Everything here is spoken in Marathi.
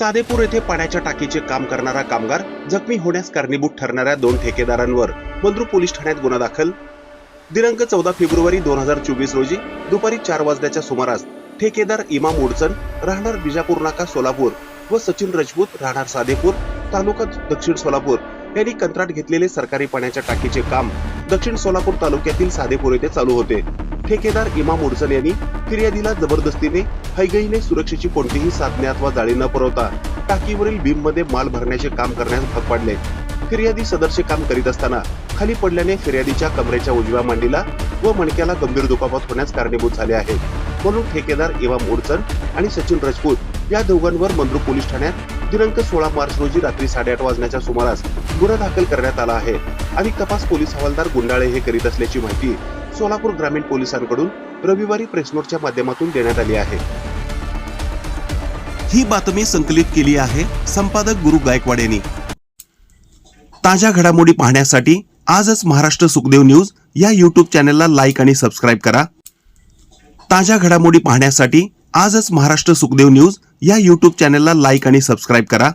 सादेपूर येथे पाण्याच्या टाकीचे काम करणारा कामगार जखमी होण्यास कारणीभूत ठरणाऱ्या दोन ठेकेदारांवर बंद्रू पोलीस ठाण्यात गुन्हा दाखल. दिनांक चौदा फेब्रुवारी दोन हजार चोवीस रोजी दुपारी चार वाजण्याच्या सुमारास ठेकेदार इमाम उडचन राहणार बिजापूर नाका सोलापूर व सचिन राजपूत राहणार सादेपूर तालुका दक्षिण सोलापूर यांनी कंत्राट घेतलेले सरकारी पाण्याच्या टाकीचे काम दक्षिण सोलापूर तालुक्यातील सादेपूर येथे चालू होते. ठेकेदार इमाम उडचण यांनी फिर्यादीला जबरदस्तीने हैगईने सुरक्षेची कोणतीही साधने अथवा जाळी न पुरवता टाकीवरील बीममध्ये माल भरण्याचे काम करण्यास भाग पाडले. फिर्यादी सदरचे काम करीत असताना खाली पडल्याने फिर्यादीच्या कमरेच्या उजव्या मांडीला व मणक्याला गंभीर दुखापत होण्यास कारणीभूत झाले आहे. म्हणून ठेकेदार इमाम उडचण आणि सचिन राजपूत या दोघांवर मंद्रू पोलीस ठाण्यात दिनांक सोळा मार्च रोजी रात्री साडेआठ वाजण्याच्या सुमारास गुन्हा दाखल करण्यात आला आहे. आणि तपास पोलीस हवालदार गुंडाळे हे करीत असल्याची माहिती सोलापूर ग्रामीण पोलिसांकडून रविवारी प्रेसनोटच्या माध्यमातून देण्यात आली आहे. ही बातमी संकलित केली आहे संपादक गुरु गायकवाड यांनी. ताज्या घडामोडी पाहण्यासाठी आजच महाराष्ट्र सुखदेव न्यूज या यूट्यूब चॅनलला लाईक आणि सबस्क्राईब करा. ताज्या घडामोडी पाहण्यासाठी आजच महाराष्ट्र सुखदेव न्यूज या यूट्यूब चॅनलला लाईक आणि सबस्क्राईब करा.